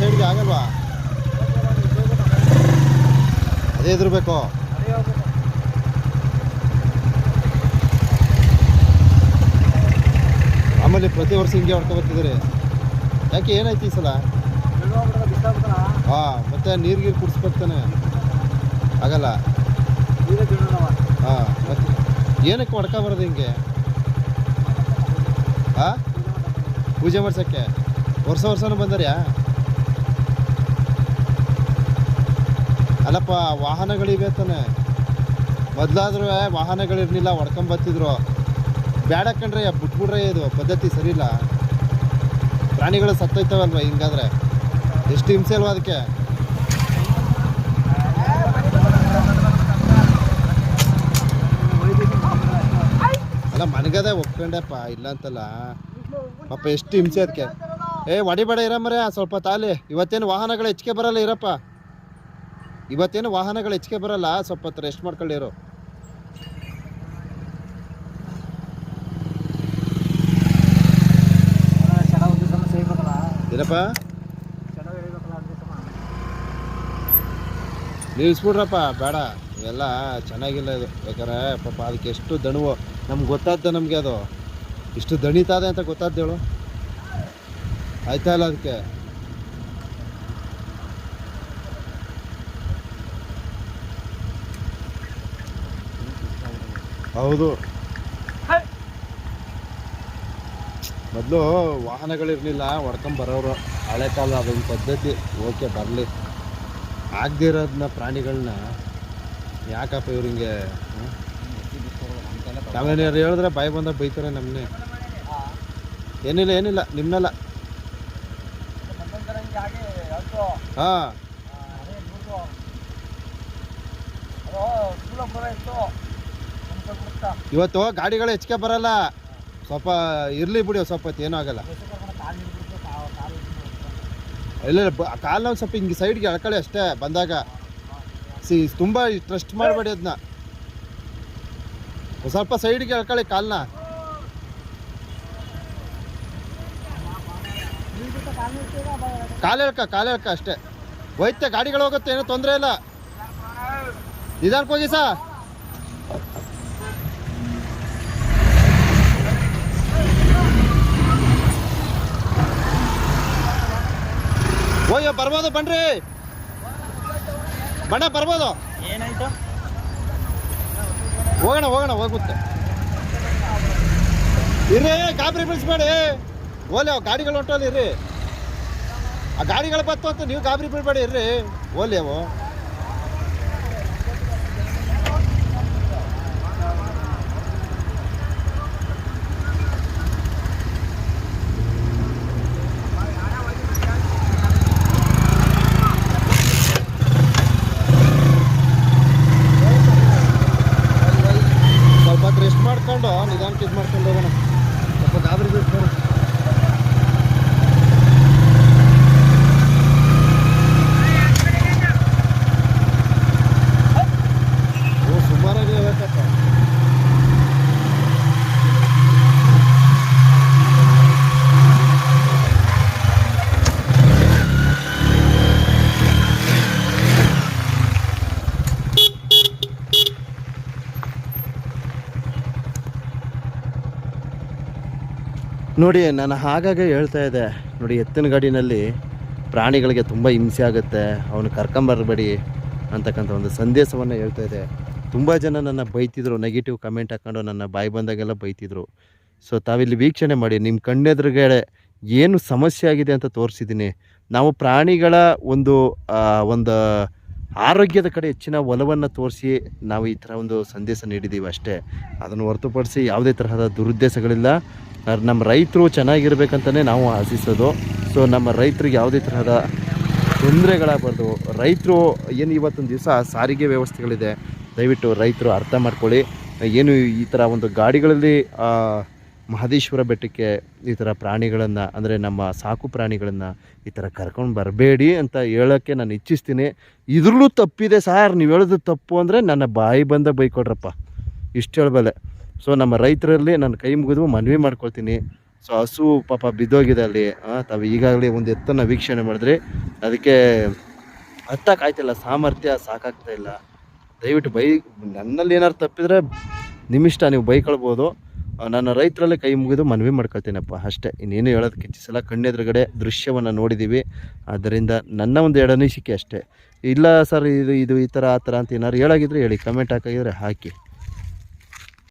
ಆಗಲ್ವಾ? ಅದೇ ಎದುರ್ಬೇಕು ಆಮೇಲೆ ಪ್ರತಿ ವರ್ಷ ಹಿಂಗೆ ಹೊಡ್ಕೊ ಬರ್ತಿದ್ದೀರಿ. ಯಾಕೆ ಏನಾಯ್ತು ಈ ಸಲ? ಹಾಂ, ಮತ್ತೆ ನೀರು ಗೀರು ಕುಡಿಸ್ಬೇಕು ತಾನೆ. ಆಗಲ್ಲ. ಹಾಂ, ಮತ್ತೆ ಏನಕ್ಕೆ ಹೊಡ್ಕ ಬರೋದು ಹಿಂಗೆ? ಹಾಂ? ಪೂಜೆ ಮಾಡ್ಸೋಕ್ಕೆ? ವರ್ಷ ವರ್ಷನೂ ಬಂದರ್ಯಾ ಅಲ್ಲಪ್ಪ, ವಾಹನಗಳಿವೆ ತಾನೆ. ಮೊದಲಾದ್ರೂ ವಾಹನಗಳಿರಲಿಲ್ಲ ಹೊಡ್ಕೊಂಬತ್ತಿದ್ರು ಬೇಡ ಕಂಡ್ರೆ ಬಿಟ್ಬಿಡ್ರೆ ಇದು, ಪದ್ಧತಿ ಸರಿಯಿಲ್ಲ. ಪ್ರಾಣಿಗಳು ಸತ್ತೋಯ್ತವಲ್ವ ಹಿಂಗಾದ್ರೆ? ಎಷ್ಟು ಹಿಂಸೆ ಅಲ್ವಾ ಅದಕ್ಕೆ? ಅಲ್ಲ, ಮನಗದೆ ಒಪ್ಕೊಂಡೆಪ್ಪ ಇಲ್ಲ ಅಂತಲ್ಲ ಪಾಪ, ಎಷ್ಟು ಹಿಂಸೆ ಅದಕ್ಕೆ. ಏ, ಹೊಡಿಬೇಡ ಇರಮ್ಮರೇ, ಸ್ವಲ್ಪ ತಾಲಿ. ಇವತ್ತೇನು ವಾಹನಗಳು ಹೆಚ್ಚಿಗೆ ಬರಲ್ಲ, ಇರಪ್ಪ. ಇವತ್ತೇನು ವಾಹನಗಳು ಹೆಚ್ಚಿಗೆ ಬರಲ್ಲ, ಸ್ವಲ್ಪ ಹೊತ್ತು ರೆಸ್ಟ್ ಮಾಡ್ಕೊಳ್ಳಿರು. ಏನಪ್ಪ? ನಿಲ್ಲಿಸ್ಬಿಡ್ರಪ್ಪ ಬೇಡ. ಇವೆಲ್ಲ ಚೆನ್ನಾಗಿಲ್ಲ ಇದು. ಬೇಕಾರೆ ಪಾಪ ಅದಕ್ಕೆ ಎಷ್ಟು ದಣುವು. ನಮ್ಗೆ ಗೊತ್ತಾದ ನಮಗೆ ಅದು. ಇಷ್ಟು ದಣಿತಾದೆ ಅಂತ ಗೊತ್ತಾದ್ದೇಳು ಆಯ್ತಾ ಇಲ್ಲ ಅದಕ್ಕೆ? ಹೌದು. ಮೊದಲು ವಾಹನಗಳಿರಲಿಲ್ಲ ಹೊಡ್ಕೊಂಡ್ ಬರೋರು. ಹಳೆ ಕಾಲ ಅದೊಂದು ಪದ್ಧತಿ. ಓಕೆ ಬರಲಿ. ಆಗದೇ ಇರೋದನ್ನ ಪ್ರಾಣಿಗಳನ್ನ ಯಾಕಪ್ಪ ಇವ್ರಿಗೆ ಹಿಂಗೆ ನಾವೇನಾರು ಹೇಳಿದ್ರೆ ಬಾಯಿ ಬಂದಾಗ ಬೈತಾರೆ ನಮ್ಮನ್ನೇ ಏನಿಲ್ಲ ಏನಿಲ್ಲ ನಿಮ್ಮನ್ನೆಲ್ಲ ಹಾಂ. ಇವತ್ತು ಗಾಡಿಗಳು ಹೆಚ್ಚಿಗೆ ಬರಲ್ಲ. ಸ್ವಲ್ಪ ಇರಲಿ ಬಿಡಿ ಸ್ವಲ್ಪ ಹೊತ್ತು, ಏನೂ ಆಗಲ್ಲ. ಇಲ್ಲ ಕಾಲ್ನ ಒಂದ್ ಸ್ವಲ್ಪ ಹಿಂಗೆ ಸೈಡ್ಗೆ ಎಳ್ಕೊಳ್ಳಿ ಅಷ್ಟೇ ಬಂದಾಗ. ಸಿ, ತುಂಬ ಟ್ರಸ್ಟ್ ಮಾಡಬೇಡಿ ಅದನ್ನ ಸ್ವಲ್ಪ ಸೈಡ್ಗೆ ಎಳ್ಕೊಳ್ಳಿ ಕಾಲ್ನ. ಕಾಲು ಎಳ್ಕ ಕಾಲು ಎಳ್ಕ ಅಷ್ಟೇ. ಹೋಯ್ತೆ, ಗಾಡಿಗಳು ಹೋಗುತ್ತೆ, ಏನೂ ತೊಂದರೆ ಇಲ್ಲ. ನಿಧಾನಕ್ಕೆ ಹೋಗಿ ಸಾ. ಹೋಗಿ ಬರ್ಬೋದು ಬನ್ರಿ. ಬಣ್ಣ ಬರ್ಬೋದು. ಏನಾಯ್ತು? ಹೋಗೋಣ ಹೋಗೋಣ ಹೋಗುತ್ತೆ. ಇರ್ರಿ ಗಾಬರಿ ಬೀಳಿಸ್ಬೇಡಿ ಓಲಿ ಅವು ಗಾಡಿಗಳು ಹೊಂಟೋಲಿ ಇರ್ರಿ. ಆ ಗಾಡಿಗಳು ಬತ್ತು ಅಂತ ನೀವು ಗಾಬರಿ ಬೀಳ್ಬೇಡಿ ಇರ್ರಿ. ಓಲಿ ಅವು ಸ್ವಲ್ಪ ಹೊತ್ತು ರೆಸ್ಟ್ ಮಾಡ್ಕೊಂಡು ನಿಧಾನಕ್ಕೆ ಇದು ಮಾಡ್ಕೊಂಡು ಹೋಗೋಣ ಸ್ವಲ್ಪ ಗಾಬರಿ ಬೀಳ್ಸ್ಬೇಡಿ ಓ ಸುಮಾರಾಗಿ ಹೋಗ್ಬೇಕಪ್ಪ ನೋಡಿ, ನಾನು ಹಾಗಾಗೆ ಹೇಳ್ತಾ ಇದ್ದೆ. ನೋಡಿ, ಎತ್ತಿನ ಗಾಡಿನಲ್ಲಿ ಪ್ರಾಣಿಗಳಿಗೆ ತುಂಬ ಹಿಂಸೆ ಆಗುತ್ತೆ. ಅವನು ಕರ್ಕೊಂಬರಬೇಡಿ ಅಂತಕ್ಕಂಥ ಒಂದು ಸಂದೇಶವನ್ನು ಹೇಳ್ತಾ ಇದೆ ತುಂಬ ಜನ ನನ್ನ ಬೈತಿದ್ರು ನೆಗೆಟಿವ್ ಕಮೆಂಟ್ ಹಾಕೊಂಡು ನನ್ನ ಬಾಯಿ ಬಂದಾಗೆಲ್ಲ ಬೈತಿದ್ರು. ಸೊ ತಾವಿಲ್ಲಿ ವೀಕ್ಷಣೆ ಮಾಡಿ ನಿಮ್ಮ ಕಣ್ಣೆದುರುಗಡೆ ಏನು ಸಮಸ್ಯೆ ಆಗಿದೆ ಅಂತ ತೋರಿಸಿದ್ದೀನಿ. ನಾವು ಪ್ರಾಣಿಗಳ ಒಂದು ಒಂದು ಆರೋಗ್ಯದ ಕಡೆ ಹೆಚ್ಚಿನ ಒಲವನ್ನು ತೋರಿಸಿ ನಾವು ಈ ಥರ ಒಂದು ಸಂದೇಶ ನೀಡಿದ್ದೀವಿ ಅಷ್ಟೇ. ಅದನ್ನು ಹೊರತುಪಡಿಸಿ ಯಾವುದೇ ತರಹದ ದುರುದ್ದೇಶಗಳಿಲ್ಲ. ನಮ್ಮ ರೈತರು ಚೆನ್ನಾಗಿರ್ಬೇಕಂತಲೇ ನಾವು ಆಶಿಸೋದು. ಸೊ, ನಮ್ಮ ರೈತರಿಗೆ ಯಾವುದೇ ತರಹದ ತೊಂದರೆಗಳಾಗಬಾರ್ದು. ರೈತರು ಏನು ಇವತ್ತೊಂದು ದಿವಸ ಸಾರಿಗೆ ವ್ಯವಸ್ಥೆಗಳಿದೆ. ದಯವಿಟ್ಟು ರೈತರು ಅರ್ಥ ಮಾಡ್ಕೊಳ್ಳಿ. ಏನು ಈ ಥರ ಒಂದು ಗಾಡಿಗಳಲ್ಲಿ ಮಹದೇಶ್ವರ ಬೆಟ್ಟಕ್ಕೆ ಈ ಥರ ಪ್ರಾಣಿಗಳನ್ನು, ಅಂದರೆ ನಮ್ಮ ಸಾಕು ಪ್ರಾಣಿಗಳನ್ನು ಈ ಥರ ಕರ್ಕೊಂಡು ಬರಬೇಡಿ ಅಂತ ಹೇಳೋಕ್ಕೆ ನಾನು ಇಚ್ಛಿಸ್ತೀನಿ. ಇದ್ರಲ್ಲೂ ತಪ್ಪಿದೆ ಸಾರ್, ನೀವು ಹೇಳೋದು ತಪ್ಪು ಅಂದರೆ ನನ್ನ ಬಾಯಿ ಬಂದ ಬೈಕೊಡ್ರಪ್ಪ. ಇಷ್ಟು ಹೇಳಬಲ್ಲೆ ಸೊ ನಮ್ಮ ರೈತರಲ್ಲಿ ನಾನು ಕೈ ಮುಗಿದು ಮನವಿ ಮಾಡ್ಕೊಳ್ತೀನಿ. ಸೊ ಹಸು ಪಾಪ ಬಿದ್ದೋಗಿದೆ ಅಲ್ಲಿ. ತಾವು ಈಗಾಗಲೇ ಒಂದು ಎತ್ತನ್ನು ವೀಕ್ಷಣೆ ಮಾಡಿದ್ರಿ. ಅದಕ್ಕೆ ಹತ್ತಕ್ಕಾಯ್ತಿಲ್ಲ, ಸಾಮರ್ಥ್ಯ ಸಾಕಾಗ್ತಾ ಇಲ್ಲ. ದಯವಿಟ್ಟು ಬೈ, ನನ್ನಲ್ಲಿ ಏನಾದ್ರು ತಪ್ಪಿದ್ರೆ ನಿಮ್ಮಿಷ್ಟ ನೀವು ಬೈಕೊಳ್ಬೋದು. ಆ, ನನ್ನ ರೈತರಲ್ಲೇ ಕೈ ಮುಗಿದು ಮನವಿ ಮಾಡ್ಕೊಳ್ತೀನಪ್ಪ. ಅಷ್ಟೇ ಇನ್ನೇನು ಹೇಳೋದಕ್ಕೆ ಸಲ ಕಣ್ಣೆದುರುಗಡೆ ದೃಶ್ಯವನ್ನು ನೋಡಿದ್ದೀವಿ ಆದ್ದರಿಂದ ನನ್ನ ಒಂದು ಎಡನಿಸಿಕೆ ಅಷ್ಟೇ. ಇಲ್ಲ ಸರ್ ಇದು ಇದು ಈ ಥರ ಆ ಥರ ಅಂತ ಏನಾದ್ರು ಹೇಳಾಗಿದ್ರೆ ಹೇಳಿ ಕಮೆಂಟ್ ಹಾಕಿದ್ರೆ ಹಾಕಿ.